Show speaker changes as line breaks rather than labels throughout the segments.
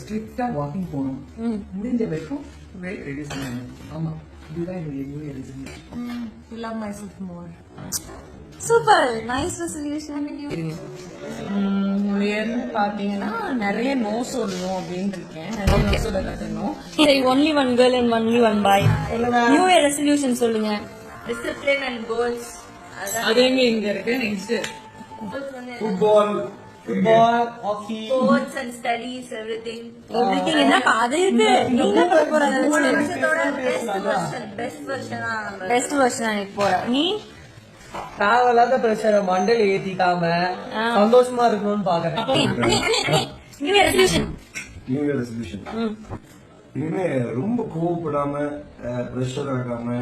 ஸ்ட்ரிக்டா வாக்கிங் போகணும். முடிஞ்ச வரைக்கும் weight reduce பண்ணணும் ஆமா இதுதான் என்னுடைய new year resolution
love myself more. Super, nice resolution.
New பாத்தீங்கன்னா நிறைய நோ சொல்லணும் அப்படின்னு இருக்கேன்.
சரி only one girl and only one boy new year resolution சொல்லுங்க. டிசிப்ளின் அண்ட் கோல்ஸ்
அது எங்க இங்க இருக்கு? Next
football
football hockey
sports and studies everything everything என்னப்பா அது இருக்கு நீங்க போக போற பெஸ்ட் வெர்ஷனா பெஸ்ட் வெர்ஷனா எனக்கு போற நீ
தேவையில்லாத பிரச்சனை மண்டல ஏத்திக்காம சந்தோஷமா இருக்கணும்னு பாக்குறேன்.
New year resolution
new year resolution இனிமே ரொம்ப கோவப்படாம ப்ரெஷர் ஆகாம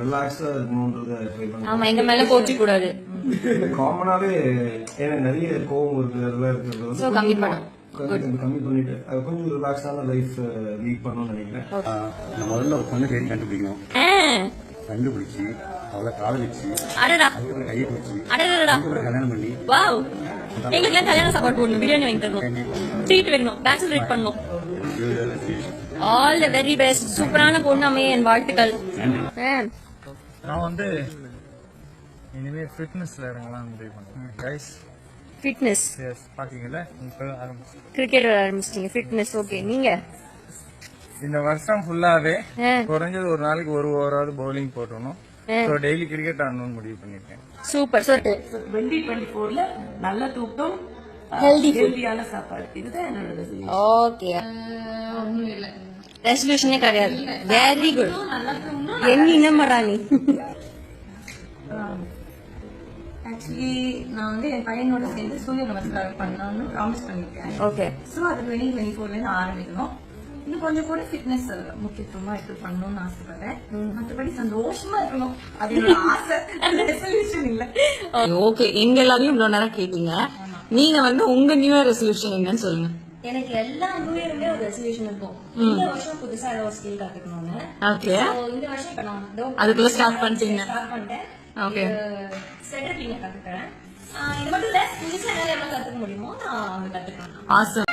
ரிலாக்ஸா இருக்கணும்ன்றத
ஆமா எங்க மேல போச்சு கூடாது
காமனாவே ஏன்னா நிறைய கோவம் இருக்கு அதெல்லாம் இருக்கிறது வந்து
கம்மி
பண்ணிட்டு அது கொஞ்சம் ரிலாக்ஸான லைஃப் லீட் பண்ணணும்னு நினைக்கிறேன்.
நான் முதல்ல ஒரு பொண்ணு தேடி கண்டுபிடிக்கணும். கண்டுபிடிச்சு அவளை காதலிச்சு அதுக்கப்புறம் கையை பிடிச்சி அதுக்கப்புறம் கல்யாணம் பண்ணி.
வாவ் எங்களுக்குலாம் கல்யாண சாப்பாடு போடணும். பிரியாணி வாங்கி தரணும். ட்ரீட் வைக்கணும் பேச்சுலரேட் பண்ணணும். ஆல் தி வெரி பெஸ்ட் சூப்பரான பொண்ணு அமைய என் வாழ்த்துக்கள்.
நான் வந்து இனிமேல் ஃபிட்னஸ்ல இறங்கலாம் முடிவு பண்ணேன் கைஸ்
ஃபிட்னஸ்
எஸ் பாத்தீங்கல்ல இப்போ ஆரம்பிச்சு
கிரிக்கெட் ஆரம்பிச்சிட்டீங்க. ஃபிட்னஸ் ஓகே நீங்க?
இந்த வருஷம் ஃபுல்லாவே. குறைஞ்சது ஒரு நாளைக்கு ஒரு ஓவராவது பவுலிங் போட்டணும் ஸோ டெய்லி கிரிக்கெட் ஆடணும்னு முடிவு பண்ணிருக்கேன்
சூப்பர் சார்
டுவெண்ட்டி டுவெண்ட்டி ஃபோர்ல நல்ல தூக்கம்
ஹெல்தி
ஹெல்தியான சாப்பாடு. இதுதான் என்னோட.
ஓகே ரெசல்யூஷனே கிடையாது. வெரி குட் என்ன இனமடா நீ
ஆக்சுவலி நான் வந்து என் பையனோட சேர்ந்து சூரிய நமஸ்காரம் பண்ணலாம்னு ப்ராமிஸ் பண்ணிருக்கேன்.
ஓகே
ஸோ அது டுவெண்ட்டி டுவெண்ட்டி ஃபோர்ல இருந்து ஆரம்பிக்கணும். இன்னும் கொஞ்சம் கூட ஃபிட்னஸ் முக்கியத்துவமா எடுத்து பண்ணணும்னு ஆசைப்படுறேன். மற்றபடி சந்தோஷமா இருக்கணும். அது என்னோட ஆசை. ரெசல்யூஷன் இல்ல.
ஓகே எங்க எல்லாரையும் இவ்வளவு நேரம் கேட்டீங்க. நீங்க வந்து உங்க நியூ இயர் ரெசல்யூஷன் என்னன்னு சொல்லுங்க.
எனக்கு எல்லா நியூ ஒரு ரெசல்யூஷன் இருக்கும். இந்த வருஷம் புதுசா ஏதோ ஒரு ஸ்கில் கத்துக்கணும்னு.
ஓகே
இந்த வருஷம் நான்
அதுக்குள்ள ஸ்டார்ட் பண்ணிட்டீங்க.
Start பண்ணிட்டேன்.
Okay.
செட்டப்பிங்க கத்துக்கிறேன். ஆஹ் இது மட்டும் இல்ல புதுசா என்னால எவ்வளவு கத்துக்க முடியுமோ நான் கத்துக்கிறேன்
ஆசம்